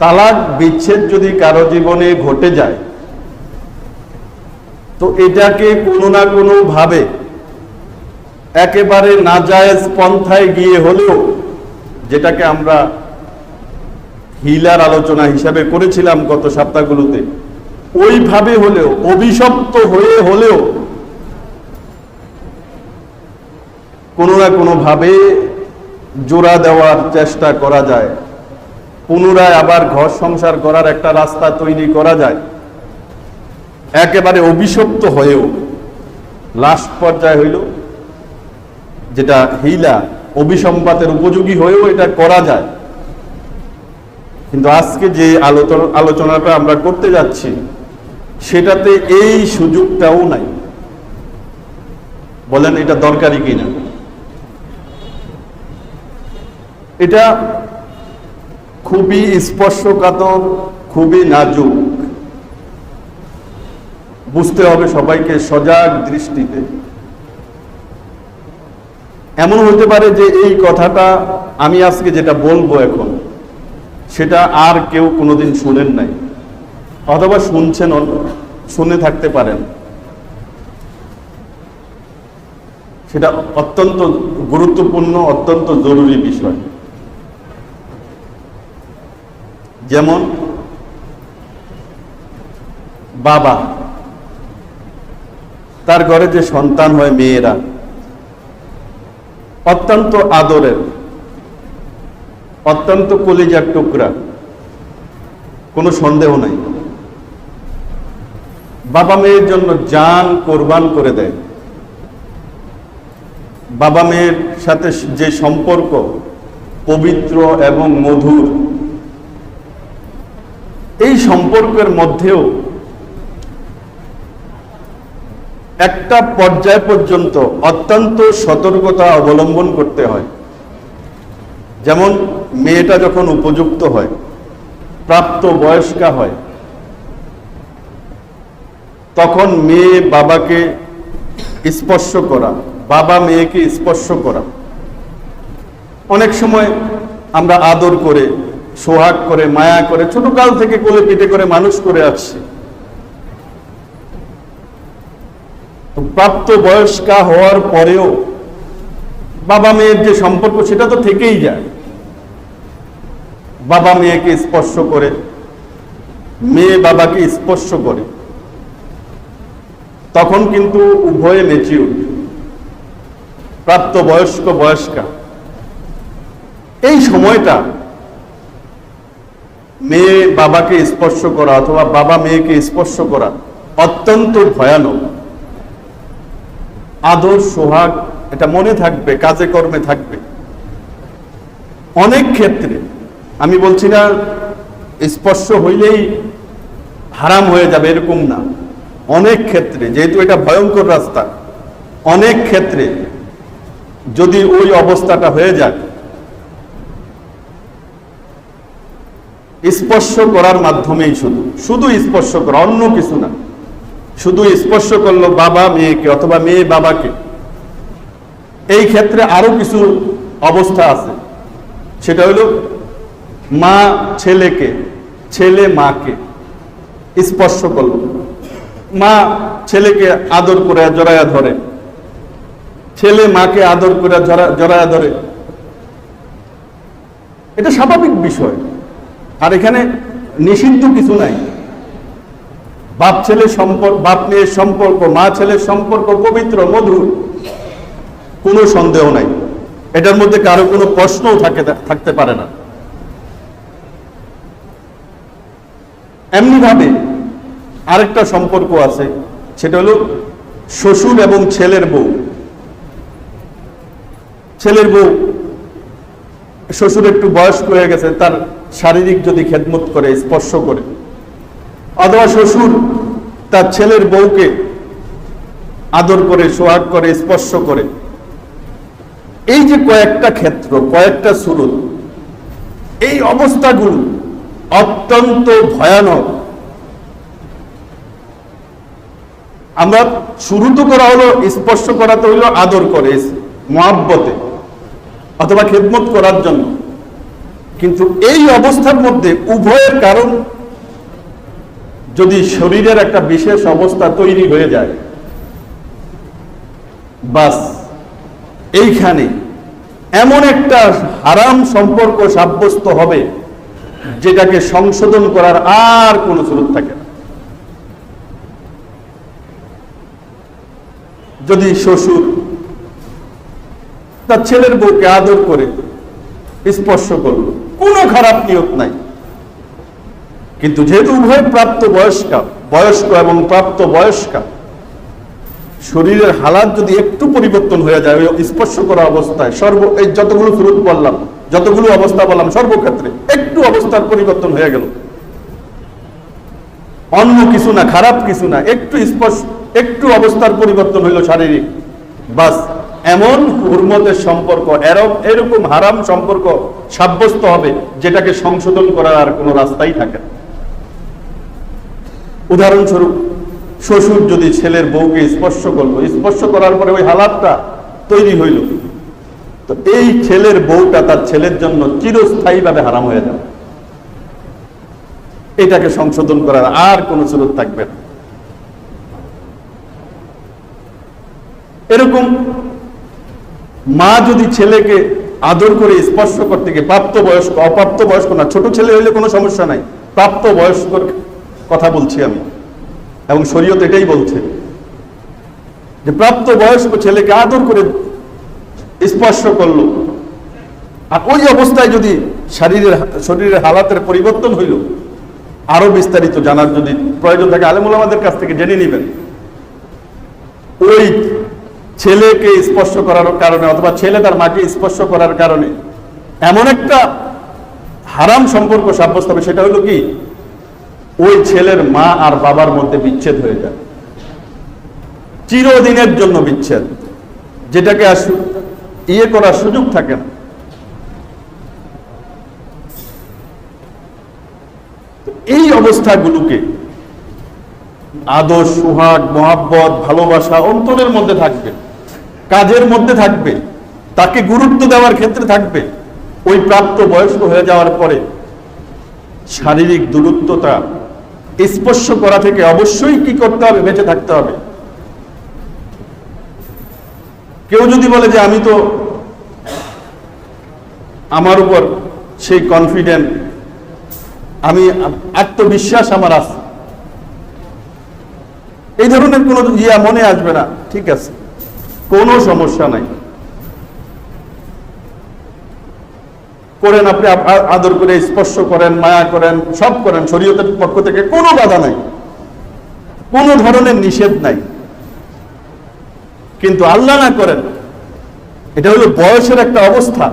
তালাক, বিচ্ছেদ যদি কারও জীবনে ঘটে যায়, তো এটাকে কোনো না কোনো ভাবে একেবারে নাজায়েজ পন্থায় গিয়ে হলেও যেটাকে আমরা হিলার আলোচনা হিসাবে করেছিলাম গত সপ্তাহগুলোতে, ওইভাবে হলেও, অভিশপ্ত হয়ে হলেও কোনো না কোনো ভাবে জোড়া দেওয়ার চেষ্টা করা যায়। পুনরায় আবার ঘর সংসার করার একটা রাস্তা তৈরি করা যায়। একেবারে অভিশপ্ত হয়েও লাস্ট পর্যায়ে হইল, যেটা হিলা অভিসম্পাতের উপযোগী হয়েও এটা করা যায়। কিন্তু আজকে যে আলোচনা, আলোচনাটা আমরা করতে যাচ্ছি, সেটাতে এই সুযোগটাও নাই। বলেন এটা দরকারি কিনা? এটা খুবই স্পর্শকাতর, খুবই নাজুক। বুঝতে হবে সবাইকে সজাগ দৃষ্টিতে। এমন হতে পারে যে এই কথাটা আমি আজকে যেটা বলব এখন, সেটা আর কেউ কোনোদিন শুনেন নাই, অথবা শুনছেন শুনে থাকতে পারেন। সেটা অত্যন্ত গুরুত্বপূর্ণ, অত্যন্ত জরুরি বিষয়। যেমন বাবা, তার ঘরে যে সন্তান হয় মেয়েরা, অত্যন্ত আদরের, অত্যন্ত কলিজার টুকরা, কোনো সন্দেহ নাই। বাবা মেয়ের জন্য জান কোরবান করে দেয়। বাবা মেয়ের সাথে যে সম্পর্ক পবিত্র এবং মধুর এই সম্পর্কের মধ্যেও একটা পর্যায় পর্যন্ত অত্যন্ত সতর্কতা অবলম্বন করতে হয়। যেমন মেয়েটা যখন উপযুক্ত হয়, প্রাপ্ত বয়স্কা হয়, তখন মেয়ে বাবাকে স্পর্শ করা, বাবা মেয়েকে স্পর্শ করা। অনেক সময় আমরা আদর করে সোহাগ করে, মায়া করে, ছোটকাল থেকে কোলে পিঠে করে মানুষ করে আসছে। প্রাপ্ত বয়স্কা হওয়ার পরেও বাবা মেয়ের যে সম্পর্ক, সেটা তো থেকেই যায়। বাবা মেয়েকে স্পর্শ করে, মেয়ে বাবাকে স্পর্শ করে, তখন কিন্তু উভয়ে মেচিউর প্রাপ্ত বয়স্ক, বয়স্কা। এই সময়টা মেয়ে বাবাকে স্পর্শ করা অথবা বাবা মেয়েকে স্পর্শ করা অত্যন্ত ভয়ানক। আদর, সোহাগ, এটা মনে থাকবে, কাজে কর্মে থাকবে। অনেক ক্ষেত্রে, আমি বলছি না, স্পর্শ হইলেই হারাম হয়ে যাবে, এরকম না। অনেক ক্ষেত্রে, যেহেতু এটা ভয়ঙ্কর রাস্তা, অনেক ক্ষেত্রে যদি ওই অবস্থাটা হয়ে যায় স্পর্শ করার মাধ্যমেই শুধু শুধু স্পর্শ করা, অন্য কিছু না। শুধু স্পর্শ করল বাবা মেয়েকে অথবা মেয়ে বাবাকে। এই ক্ষেত্রে আরও কিছু অবস্থা আছে। সেটা হলো মা ছেলেকে, ছেলে মাকে স্পর্শ করল। মা ছেলেকে আদর করে জড়ায়া ধরে। ছেলে মাকে আদর করে জড়ায়া ধরে। এটা স্বাভাবিক বিষয়। আর এখানে নিষিদ্ধ কিছু নাই। বাপ ছেলে সম্পর্ক বাপ মেয়ের সম্পর্ক, মা ছেলের সম্পর্ক পবিত্র, মধুর, কোনো সন্দেহ নাই। এটার মধ্যে কারও কোনো প্রশ্নও থাকে থাকতে পারে না। এমনি ভাবে আরেকটা সম্পর্ক আছে, সেটা হলো শ্বশুর এবং ছেলের বউ। ছেলের বউ শ্বশুর একটু বয়স্ক হয়ে গেছে, তার শারীরিক যদি খেদমত করে, স্পর্শ করে, অথবা শ্বশুর তার ছেলের বউকে আদর করে, সোহাগ করে, স্পর্শ করে, এই যে কয়েকটা ক্ষেত্র, কয়েকটা সুরত, এই অবস্থাগুলো অত্যন্ত ভয়ানক। আমরা শুরু তো করা হলো, স্পর্শ করাতে হইল, আদর করে, মহাব্বতে, অথবা খেদমত করার জন্য। কিন্তু এই অবস্থার মধ্যে উভয়ের কারণ যদি শরীরের একটা বিশেষ অবস্থা তৈরি হয়ে যায়, বাস এইখানে এমন একটা হারাম সম্পর্ক সাব্যস্ত হবে যেটাকে সংশোধন করার আর কোনো স্রোত থাকে না। যদি শ্বশুর তার ছেলের বউকে আদর করে, স্পর্শ করল কোনো খারাপ নিয়ত নাই। কিন্তু যেহেতু উভয় প্রাপ্ত বয়স্কা, বয়স্ক এবং প্রাপ্ত বয়স্কা, শরীরের হালাত যদি একটু পরিবর্তন হয়ে যায় স্পর্শ করা অবস্থায় সর্ব, এই যতগুলো সুরুত বললাম, যতগুলো অবস্থা বললাম, সর্বক্ষেত্রে একটু অবস্থার পরিবর্তন হয়ে গেল। অন্য কিছু না, খারাপ কিছু না, একটু স্পর্শ, একটু অবস্থার পরিবর্তন হইল শারীরিক। বাস এমন হুরমতের সম্পর্ক, এরম, এরকম হারাম সম্পর্ক সাব্যস্ত হবে, যেটাকে সংশোধন করার আর কোনো রাস্তাই থাকে উদাহরণস্বরূপ, শ্বশুর যদি ছেলের বউকে স্পর্শ করল, স্পর্শ করার পরে ওই হালাতটা তৈরি হইল। তো এই ছেলের বউটা তার ছেলের জন্য চিরস্থায়ীভাবে হারাম হয়ে যাবে। এটাকে সংশোধন করার আর কোনো সুযোগ থাকবে না। এরকম মা যদি ছেলেকে আদর করে স্পর্শ করতে গিয়ে প্রাপ্ত বয়স্ক অপ্রাপ্ত বয়স্ক না, ছোট ছেলে হইলে কোনো সমস্যা নাই প্রাপ্ত বয়স্কর কথা বলছি আমি। এবং শরীয়ত এটাই বলছে যে প্রাপ্ত বয়স্ক ছেলেকে আদর করে স্পর্শ করল। আর ওই অবস্থায় যদি শরীরের শরীরের হালাতের পরিবর্তন হইল, আরও বিস্তারিত জানার যদি প্রয়োজন থাকে, আলেমুল আমাদের কাছ থেকে জেনে নেবেন। ওই ছেলেকে স্পর্শ করার কারণে অথবা ছেলে তার মাকে স্পর্শ করার কারণে এমন একটা হারাম সম্পর্ক সাব্যস্ত হবে, সেটা হলো কি? ওই ছেলের মা আর বাবার মধ্যে বিচ্ছেদ হয়ে যায়। চিরদিনের জন্য বিচ্ছেদ। যেটাকে আর সু- ইয়ে করার সুযোগ থাকে না। এই অবস্থাগুলোকে আদর, সুহাগ, মহাব্বত, ভালোবাসা অন্তরের মধ্যে থাকবে। কাজের মধ্যে থাকবে, তাকে গুরুত্ব দেওয়ার ক্ষেত্রে থাকবে, ওই প্রাপ্ত বয়স্ক হয়ে যাওয়ার পরে শারীরিক দূরত্বতা স্পর্শ করা থেকে অবশ্যই কি করতে হবে, বেঁচে থাকতে হবে। কেউ যদি বলে যে আমি তো আমার উপর সেই কনফিডেন্ট আমি আত্মবিশ্বাস আমার আছে। এই ধরনের কোনো ইয়া মনে আসবে না, ঠিক আছে। কোনো সমস্যা নাই। করেন আপনি আদর করে, স্পর্শ করেন, মায়া করেন, সব করেন, শরীয়তের পক্ষ থেকে কোনো বাধা নাই। কোনো ধরনের নিষেধ নাই। কিন্তু আল্লাহ না করেন, এটা হলো বয়সের একটা অবস্থা।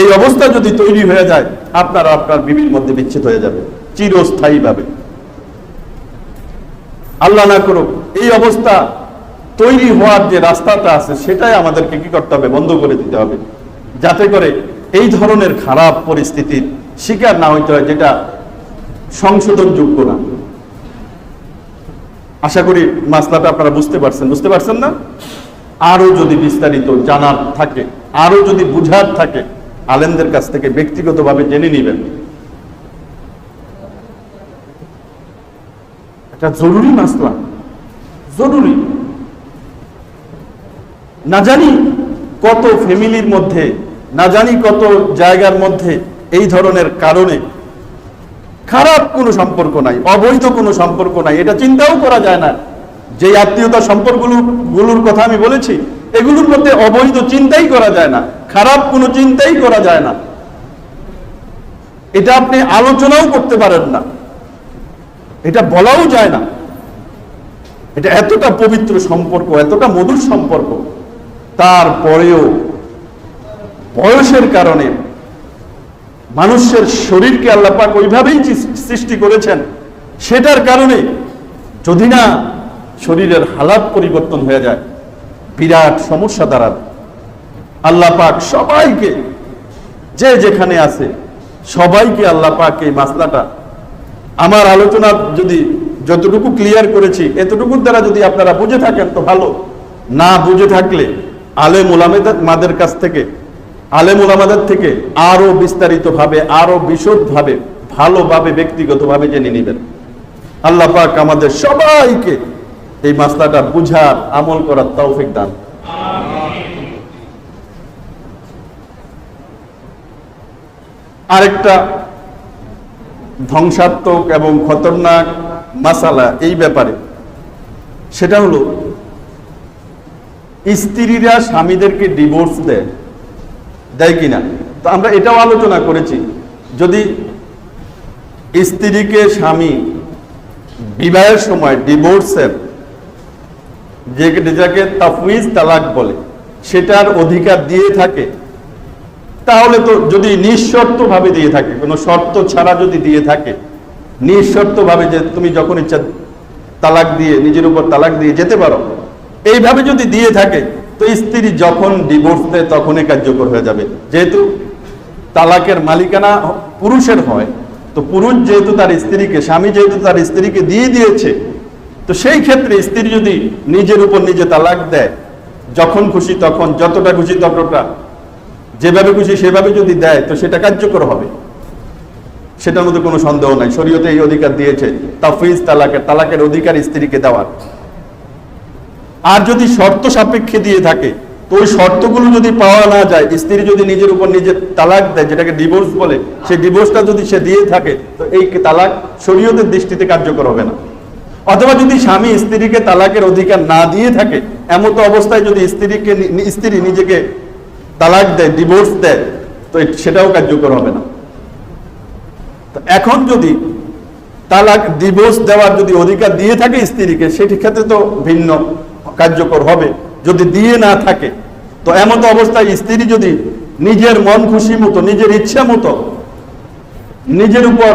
এই অবস্থা যদি তৈরি হয়ে যায়, আপনার আপনার বিবির মধ্যে বিচ্ছেদ হয়ে যাবে, চিরস্থায়ীভাবে। আল্লাহ না করুক, এই অবস্থা তৈরি হওয়ার যে রাস্তাটা আছে, সেটাই আমাদেরকে কি করতে হবে? বন্ধ করে দিতে হবে। যাতে করে এই ধরনের খারাপ পরিস্থিতির শিকার না হইতে হয়, যেটা সংশোধনযোগ্য না। আশা করি মাসলাটা আপনারা বুঝতে পারছেন। বুঝতে পারছেন না? আরও যদি বিস্তারিত জানার থাকে আরও যদি বুঝার থাকে, আলেমদের কাছ থেকে ব্যক্তিগতভাবে জেনে নেবেন। এটা জরুরি মাসলা। জরুরি। না জানি কত ফ্যামিলির মধ্যে, না জানি কত জায়গার মধ্যে এই ধরনের কারণে খারাপ কোনো সম্পর্ক নাই, অবৈধ কোনো সম্পর্ক নাই, এটা চিন্তাও করা যায় না। যে আত্মীয়তা সম্পর্কগুলো, গুলোর কথা আমি বলেছি, এগুলোর মধ্যে অবৈধ চিন্তাই করা যায় না, খারাপ কোনো চিন্তাই করা যায় না। এটা আপনি আলোচনাও করতে পারেন না। এটা বলাও যায় না। এটা এতটা পবিত্র সম্পর্ক, এতটা মধুর সম্পর্ক। তারপরেও বয়সের কারণে মানুষের শরীরকে আল্লাহ পাক ওইভাবেই সৃষ্টি করেছেন। সেটার কারণে যদি না শরীরের হালাত পরিবর্তন হয়ে যায়, বিরাট সমস্যা দাঁড়াবে। আল্লাহ পাক সবাইকে, যে যেখানে আছে, সবাইকে আল্লাহ পাক এই মাসলাটা, আমার আলোচনা যদি যতটুকু ক্লিয়ার করেছি, এতটুকুর দ্বারা যদি আপনারা বুঝে থাকেন তো ভালো। না বুঝে থাকলে আলেম ওলামেদের মাদের কাছ থেকে আলেমুল আমাদের থেকে আরও বিস্তারিতভাবে, আরও বিশদভাবে, ভালোভাবে, ব্যক্তিগতভাবে জেনে নেবেন। আল্লাহ পাক আমাদের সবাইকে এই মাসলাটা বুঝার, আমল করার তৌফিক দান। আরেকটা ধ্বংসাত্মক এবং খতরনাক মাসালা এই ব্যাপারে, সেটা হলো স্ত্রীরা স্বামীদেরকে ডিভোর্স দেয়। দেয় কিনা? তো আমরা এটাও আলোচনা করেছি। যদি স্ত্রীকে স্বামী বিবাহের সময় ডিভোর্সের যে যেটাকে তাফউইজ তালাক বলে, সেটার অধিকার দিয়ে থাকে, তাহলে তো যদি নিঃশর্ত ভাবে দিয়ে থাকে, কোনো শর্ত ছাড়া যদি দিয়ে থাকে নিঃশর্ত ভাবে যে তুমি যখন ইচ্ছা তালাক দিয়ে, নিজের উপর তালাক দিয়ে যেতে পারো এইভাবে যদি দিয়ে থাকে, তো স্ত্রী যখন ডিভোর্স দেয় তখনই কার্যকর হয়ে যাবে। যেহেতু তালাকের মালিকানা পুরুষের হয়, তো পুরুষ যেহেতু তার স্ত্রীকে, স্বামী যেহেতু তার স্ত্রীকে দিয়ে দিয়েছে, তো সেই ক্ষেত্রে স্ত্রী যদি নিজের উপর নিজে তালাক দেয়, যখন খুশি তখন, যতটা খুশি ততটা, যেভাবে খুশি সেভাবে যদি দেয়, তো সেটা কার্যকর হবে। সেটার মধ্যে কোনো সন্দেহ নাই। শরীয়তে এই অধিকার দিয়েছে, তাফিজ, তালাকের তালাকের অধিকার স্ত্রীকে দেওয়ার। আর যদি শর্ত সাপেক্ষে দিয়ে থাকে, তো ওই শর্তগুলো যদি পাওয়া না যায়, স্ত্রী যদি নিজের উপর নিজের তালাক দেয়, যেটাকে ডিভোর্স বলে, সেই ডিভোর্সটা যদি সে দিয়ে থাকে, তো এই তালাক শরীয়তের দৃষ্টিতে কার্যকর হবে না। অথবা যদি স্বামী স্ত্রীকে তালাকের অধিকার না দিয়ে থাকে, এমতো অবস্থায় যদি স্ত্রীকে স্ত্রী নিজেকে তালাক দেয় ডিভোর্স দেয়, তো সেটাও কার্যকর হবে না। তো এখন যদি তালাক ডিভোর্স দেওয়ার যদি অধিকার দিয়ে থাকে স্ত্রীকে, সেটি ক্ষেত্রে তো ভিন্ন। কার্যকর হবে, যদি দিয়ে না থাকে, তো এমন তো অবস্থায় স্ত্রী যদি নিজের মন খুশি মতো, নিজের ইচ্ছা মতো, নিজের উপর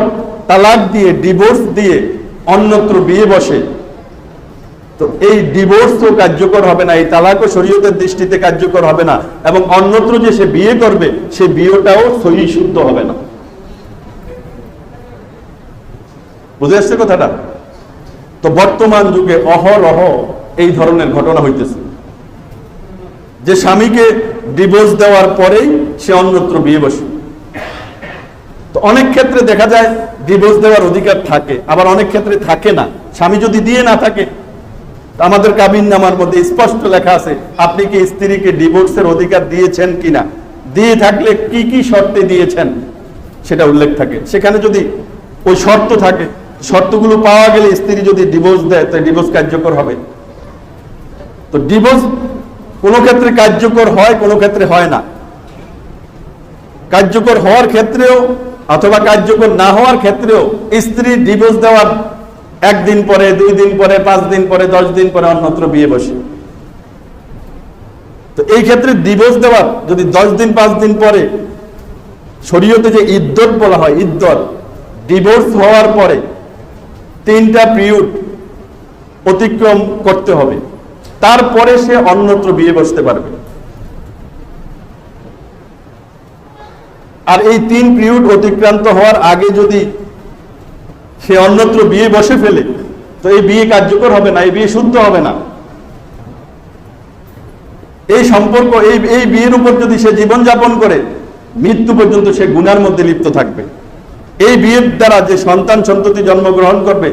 তালাক দিয়ে ডিভোর্স দিয়ে অন্যত্র বিয়ে বসে, তো এই ডিভোর্স তো কার্যকর হবে না, এই তালাকও শরীয়তের দৃষ্টিতে কার্যকর হবে না, এবং অন্যত্র যে সে বিয়ে করবে, সে বিয়েটাও সহি শুদ্ধ হবে না। বুঝে আসছে কথাটা? তো বর্তমান যুগে অহরহ এই ধরনের ঘটনা হইতেছে। যে স্বামীকে ডিভোর্স দেওয়ার পরেই সে অন্যত্র বিয়ে বসে। তো অনেক ক্ষেত্রে দেখা যায় ডিভোর্স দেওয়ার অধিকার থাকে, আবার অনেক ক্ষেত্রে থাকে না। স্বামী যদি দিয়ে না থাকে আমাদের কাবিন নামার মধ্যে স্পষ্ট লেখা আছে, আপনি কি স্ত্রীকে ডিভোর্সের অধিকার দিয়েছেন কিনা? দিয়ে থাকলে কি কি শর্তে দিয়েছেন? সেটা উল্লেখ থাকে। সেখানে যদি ওই শর্ত থাকে, শর্তগুলো পাওয়া গেলে স্ত্রী যদি ডিভোর্স দেয়, তো ডিভোর্স কার্যকর হবে। তো ডিভোর্স কোনো ক্ষেত্রে কার্যকর হয়, কোনো ক্ষেত্রে হয় না। কার্যকর হওয়ার ক্ষেত্রেও অথবা কার্যকর না হওয়ার ক্ষেত্রেও স্ত্রী ডিভোর্স দেওয়ার একদিন পরে, দুই দিন পরে, পাঁচ দিন পরে, দশ দিন পরে অন্যত্র বিয়ে বসে। তো এই ক্ষেত্রে ডিভোর্স দেওয়ার যদি দশ দিন, পাঁচ দিন পরে শরীয়তে যে ইদ্যত বলা হয় ইদ্যত ডিভোর্স হওয়ার পরে তিনটা পিরিয়ড অতিক্রম করতে হবে। তারপরে সে অন্যত্র বিয়ে বসতে পারবে। আর এই তিন পিরিয়ড অতিক্রান্ত হওয়ার আগে যদি সে অন্যত্র বিয়ে বসে ফেলে, তো এই বিয়ে কার্যকর হবে না, এই বিয়ে শুদ্ধ হবে না। এই সম্পর্ক, এই এই বিয়ের উপর যদি সে জীবন যাপন করে, মৃত্যু পর্যন্ত সে গুনার মধ্যে লিপ্ত থাকবে। এই বিয়ের দ্বারা যে সন্তান সন্ততি জন্মগ্রহণ করবে,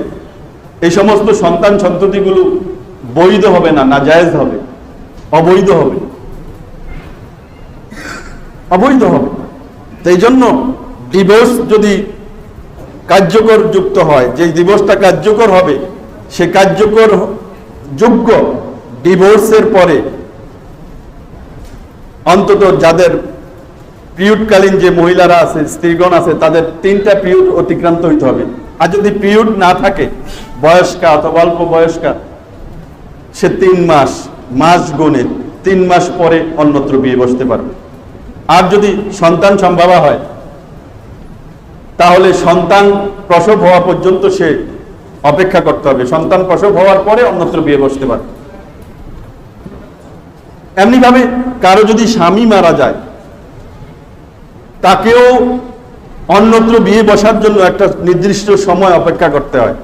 এই সমস্ত সন্তান সন্ততিগুলো বৈধ হবে না না জায়েজ হবে, অবৈধ হবে। অবৈধ হবে। তো এই জন্য ডিভোর্স যদি কার্যকর যুক্ত হয়, যে ডিভোর্সটা কার্যকর হবে, সে কার্যকর যোগ্য ডিভোর্সের পরে অন্তত যাদের পিরিয়ডকালীন যে মহিলারা আছে, স্ত্রীগণ আছে, তাদের তিনটা পিরিয়ড অতিক্রান্ত হইতে হবে। আর যদি পিরিয়ড না থাকে, বয়স্কা অথবা অল্প বয়স্কা সে তিন মাস মাস গণে, তিন মাস পরে অন্যত্র বিয়ে বসতে পারবে। আর যদি সন্তান সম্ভাবা হয়, তাহলে সন্তান প্রসব হওয়া পর্যন্ত সে অপেক্ষা করতে হবে। সন্তান প্রসব হওয়ার পরে অন্যত্র বিয়ে বসতে পারবে। এমনি ভাবে কারও যদি স্বামী মারা যায়, তাকেও অন্যত্র বিয়ে বসার জন্য একটা নির্দিষ্ট সময় অপেক্ষা করতে হয়।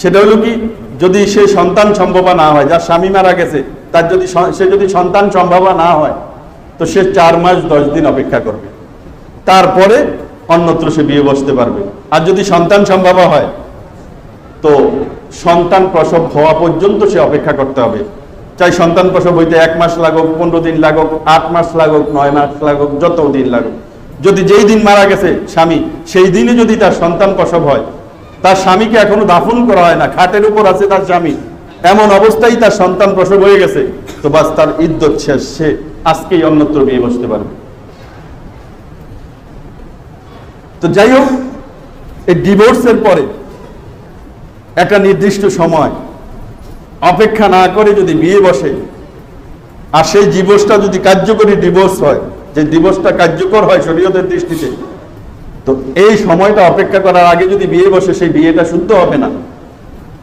সেটা হলো কি? যদি সে সন্তান সম্ভবা না হয়, যার স্বামী মারা গেছে, তার যদি সে যদি সন্তান সম্ভবা না হয়, তো সে চার মাস, দশ দিন অপেক্ষা করবে। তারপরে অন্যত্র সে বিয়ে বসতে পারবে। আর যদি সন্তান সম্ভব হয়, তো সন্তান প্রসব হওয়া পর্যন্ত সে অপেক্ষা করতে হবে। চাই সন্তান প্রসব হইতে এক মাস লাগুক, পনেরো দিন লাগুক, আট মাস লাগুক, নয় মাস লাগুক, যত দিন লাগুক। যদি যেই দিন মারা গেছে স্বামী, সেই দিনে যদি তার সন্তান প্রসব হয় তার স্বামীকে এখনও দাফন করা হয় না, খাটের উপর আছে তার স্বামী। এমন অবস্থায় তার সন্তান প্রসব হয়ে গেছে। তো বাস তার ইদ্যত শেষ, সে আজকেই অন্যত্র বিয়ে বসতে পারবে। তো যাই হোক, এই ডিভোর্সের পরে একটা নির্দিষ্ট সময় অপেক্ষা না করে যদি বিয়ে বসে, আর সেই ডিভোর্সটা যদি কার্যকরী ডিভোর্স হয়, যে ডিভোর্সটা কার্যকর হয় শরীয়তের দৃষ্টিতে তো এই সময়টা অপেক্ষা করার আগে যদি বিয়ে বসে, সেই বিয়েটা শুদ্ধ হবে না।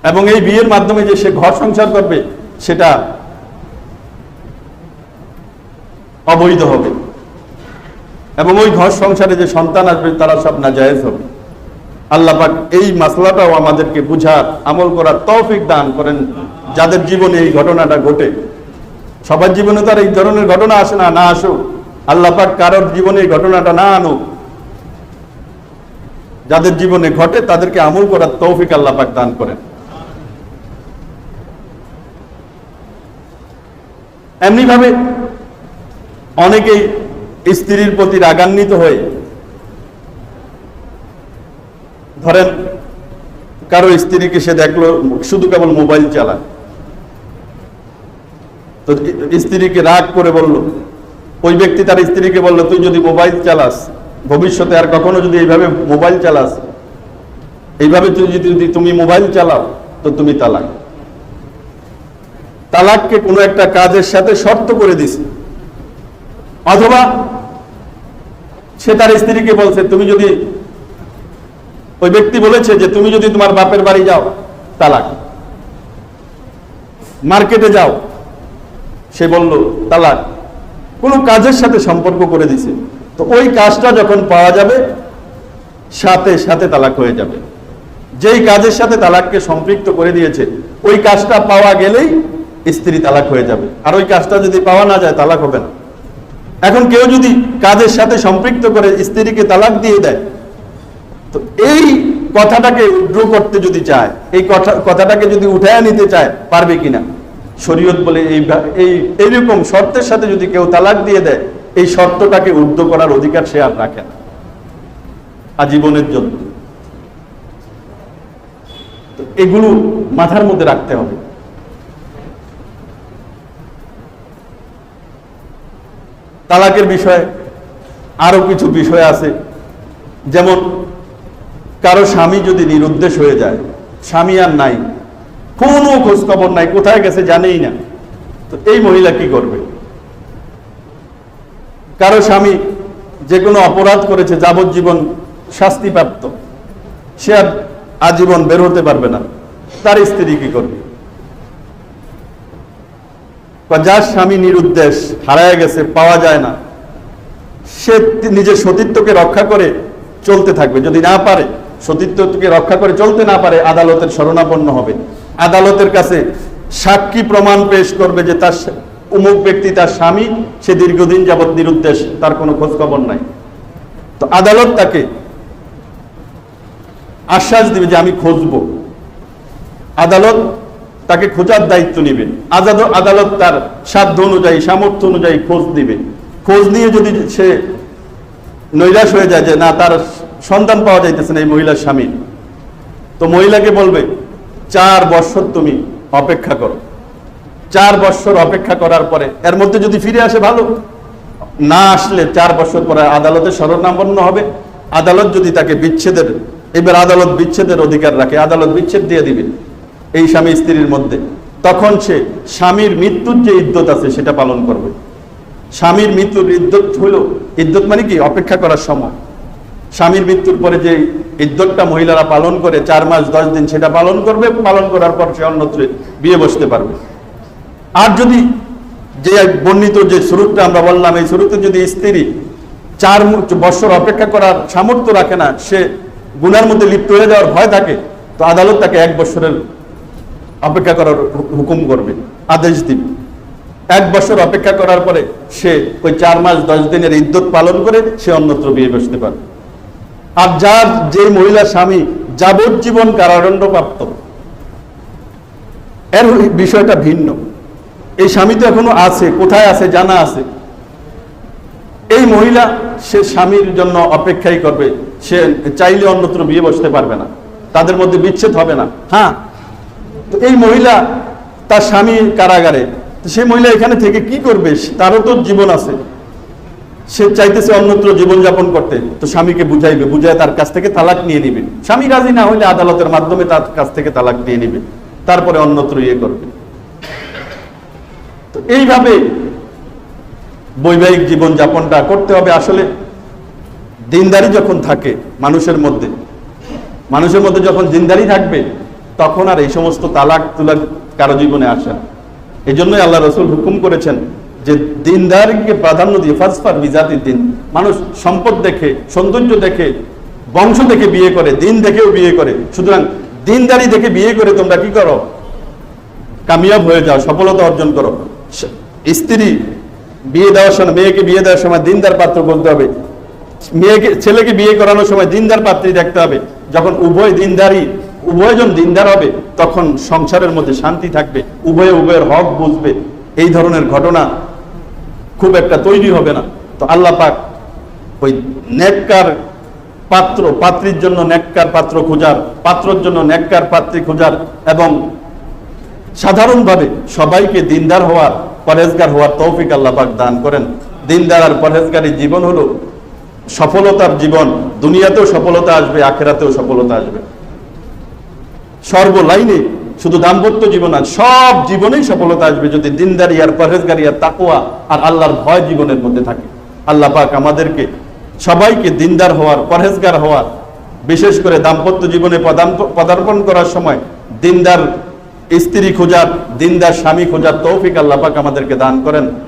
এবং এই বিয়ের মাধ্যমে যে সে ঘর সংসার করবে, সেটা অবৈধ হবে। এবং ওই ঘর সংসারে যে সন্তান আসবে, তারা সব নাজায়েজ হবে। আল্লাহ পাক এই মাসলাটাও আমাদেরকে বুঝার, আমল করার তৌফিক দান করেন, যাদের জীবনে এই ঘটনাটা ঘটে। সবার জীবনে তো আর এই ধরনের ঘটনা আসে না না আসুক। আল্লাহ পাক কারোর জীবনে এই ঘটনাটা না আনুক। যাদের জীবনে ঘটে, তাদেরকে আমল করার তৌফিক আল্লাহ পাক দান করেন। এমনি ভাবে অনেকেই স্ত্রীর প্রতি রাগান্বিত হয়ে, ধরেন কারও স্ত্রীকে সে দেখল শুধু কেবল মোবাইল চালায়। তো স্ত্রীকে রাগ করে বলল, ওই ব্যক্তি তার স্ত্রীকে বলল, তুই যদি মোবাইল চালাস ভবিষ্যতে আর কখনো যদি এইভাবে মোবাইল চালাস, এইভাবে তুই যদি তুমি মোবাইল চালাও, তো তুমি তালাক। তালাককে কোনো একটা কাজের সাথে শর্ত করে দিছে অথবা সে তার স্ত্রীকে বলছে, তুমি যদি ওই ব্যক্তি বলেছে যে, তুমি যদি তোমার বাপের বাড়ি যাও, তালাক। মার্কেটে যাও। সে বলল, তালাক। কোনো কাজের সাথে সম্পর্ক করে দিছে। তো ওই কাজটা যখন পাওয়া যাবে, সাথে সাথে তালাক হয়ে যাবে। যেই কাজের সাথে তালাককে সম্পৃক্ত করে দিয়েছে, ওই কাজটা পাওয়া গেলেই স্ত্রী তালাক হয়ে যাবে। আর ওই কাজটা যদি পাওয়া না যায়, তালাক হবে না। এখন কেউ যদি কাজের সাথে সম্পৃক্ত করে স্ত্রীকে তালাক দিয়ে দেয়, তো এই কথাটাকে উড্র করতে যদি চায়, এই কথা, কথাটাকে যদি উঠায় নিতে চায়, পারবে কিনা? শরীয়ত বলে এই এই, এইরকম শর্তের সাথে যদি কেউ তালাক দিয়ে দেয় এই শর্তটাকে উর্ধ করার অধিকার সে আর রাখে না, আজীবনের জন্য। এগুলো মাথার মধ্যে রাখতে হবে। তালাকের বিষয়ে আরও কিছু বিষয় আছে। যেমন, কারও স্বামী যদি নিরুদ্দেশ হয়ে যায়, স্বামী আর নাই, কোনো খোঁজ খবর নাই, কোথায় গেছে জানেই না। তো এই মহিলা কি করবে? কারও স্বামী যে কোনো অপরাধ করেছে, যাবজ্জীবন শাস্তিপ্রাপ্ত, সে আর আজীবন বের হতে পারবে না। তার স্ত্রী কি করবে? যার স্বামী নিরুদ্দেশ, হারায় গেছে, পাওয়া যায় না, সে নিজের সতীত্বকে রক্ষা করে চলতে থাকবে। যদি না পারে, সতীত্বকে রক্ষা করে চলতে না পারে, আদালতের শরণাপন্ন হবে। আদালতের কাছে সাক্ষী প্রমাণ পেশ করবে যে তার উমুক ব্যক্তি তার স্বামী, সে দীর্ঘদিন যাবৎ নিরুদ্দেশ, তার কোনো খোঁজ খবর নাই। তো আদালত তাকে আশ্বাস দিবে যে আমি খুঁজব। আদালত তাকে খোঁজার দায়িত্ব নিবে। আজাদ আদালত তার সাধ্য অনুযায়ী, সামর্থ্য অনুযায়ী খোঁজ দিবে খোঁজ নিয়ে যদি সে নৈরাশ হয়ে যায় যে না, তার সন্তান পাওয়া যাইতেছে না এই মহিলার স্বামী, তো মহিলাকে বলবে, চার বছর তুমি অপেক্ষা করো। চার বছর অপেক্ষা করার পরে, এর মধ্যে যদি ফিরে আসে ভালো। না আসলে চার বছর পরে আদালতে শরণাপন্ন হবে। আদালত যদি তাকে বিচ্ছেদের, এবার আদালত বিচ্ছেদের অধিকার রাখে, আদালত বিচ্ছেদ দিয়ে দিবে এই স্বামী স্ত্রীর মধ্যে। তখন সে স্বামীর মৃত্যুর যে ইদ্যত আছে সেটা পালন করবে। স্বামীর মৃত্যুর ইদ্যত হইল, ইদ্যত মানে কি? অপেক্ষা করার সময়। স্বামীর মৃত্যুর পরে যে ইদ্যতটা মহিলারা পালন করে, চার মাস, দশ দিন সেটা পালন করবে। পালন করার পর সে অন্যত্র বিয়ে বসতে পারবে। আর যদি যে বর্ণিত যে শুরুটা আমরা বললাম, এই শুরুতে যদি স্ত্রী চার বছর অপেক্ষা করার সামর্থ্য রাখে না, সে গুনার মধ্যে লিপ্ত হয়ে যাওয়ার ভয় থাকে, তো আদালত তাকে এক বছরের অপেক্ষা করার হুকুম করবে, আদেশ দিবে। এক বছর অপেক্ষা করার পরে সে ওই চার মাস, দশ দিনের ইদ্যুৎ পালন করে সে অন্যত্র বিয়ে বসতে পারে আর যার যে মহিলা স্বামী যাবজ্জীবন কারাদণ্ড প্রাপ্ত এর বিষয়টা ভিন্ন। এই স্বামী তো এখনও আছে, কোথায় আছে, জানা আছে। এই মহিলা, সে স্বামীর জন্য অপেক্ষাই করবে। সে চাইলে অন্যত্র বিয়ে বসতে পারবে না। তাদের মধ্যে বিচ্ছেদ হবে না। হ্যাঁ এই মহিলা তার স্বামী কারাগারে সেই মহিলা এখানে থেকে কি করবে? তারও তো জীবন আছে। সে চাইতেছে অন্যত্র জীবনযাপন করতে। তো স্বামীকে বুঝাইবে, বুঝায় তার কাছ থেকে তালাক নিয়ে নিবে। স্বামী রাজি না হলে আদালতের মাধ্যমে তার কাছ থেকে তালাক নিয়ে নিবে। তারপরে অন্যত্র ইয়ে করবে। এইভাবে বৈবাহিক জীবন যাপনটা করতে হবে আসলে। দিনদারি যখন থাকে মানুষের মধ্যে মানুষের মধ্যে যখন দিনদারি থাকবে, তখন আর এই সমস্ত তালাক তুলাক কারও জীবনে আসে এই জন্যই আল্লাহ রসুল হুকুম করেছেন যে দিনদারকে প্রাধান্য দিয়ে ফাসফার বিজাতির দিন, মানুষ সম্পদ দেখে, সৌন্দর্য দেখে, বংশ দেখে বিয়ে করে, দিন দেখেও বিয়ে করে। সুতরাং দিনদারি দেখে বিয়ে করে তোমরা কি করো? কামিয়াব হয়ে যাও, সফলতা অর্জন করো। স্ত্রী বিয়ে দেওয়ার সময়, মেয়েকে বিয়ে দেওয়ার সময় দিনদার পাত্র বলতে হবে। মেয়েকে, ছেলেকে বিয়ে করানোর সময় দিনদার পাত্রী দেখতে হবে। যখন উভয় দিনদারি উভয়জন দিনদার হবে, তখন সংসারের মধ্যে শান্তি থাকবে, উভয়ে উভয়ের হক বুঝবে। এই ধরনের ঘটনা খুব একটা তৈরি হবে না। তো আল্লাহ পাক ওই নেককার পাত্র, পাত্রীর জন্য নেককার পাত্র খোঁজার, পাত্রর জন্য নেককার পাত্রী খোঁজার এবং সাধারণভাবে সবাইকে দিনদার হওয়ার পরেজগার হওয়ার তৌফিক আল্লাহ পাক দান করেন। দিনদার আর পরেজগারী জীবন হলো সফলতার জীবন। দুনিয়াতেও সফলতা আসবে, আখেরাতেও সফলতা আসবে। সর্বলাইনে শুধু দাম্পত্য জীবন আর সব জীবনেই সফলতা আসবে যদি দিনদারি আর পরহেজগারি আর তাকুয়া আর আল্লাহর ভয় জীবনের মধ্যে থাকে। আল্লাহ পাক আমাদেরকে সবাইকে দিনদার হওয়ার, পরহেজগার হওয়ার, বিশেষ করে দাম্পত্য জীবনে পদার্প- পদার্পণ করার সময় দিনদার স্ত্রী খোঁজার দিনদার স্বামী খোঁজার তৌফিক আল্লাপাক আমাদেরকে দান করেন।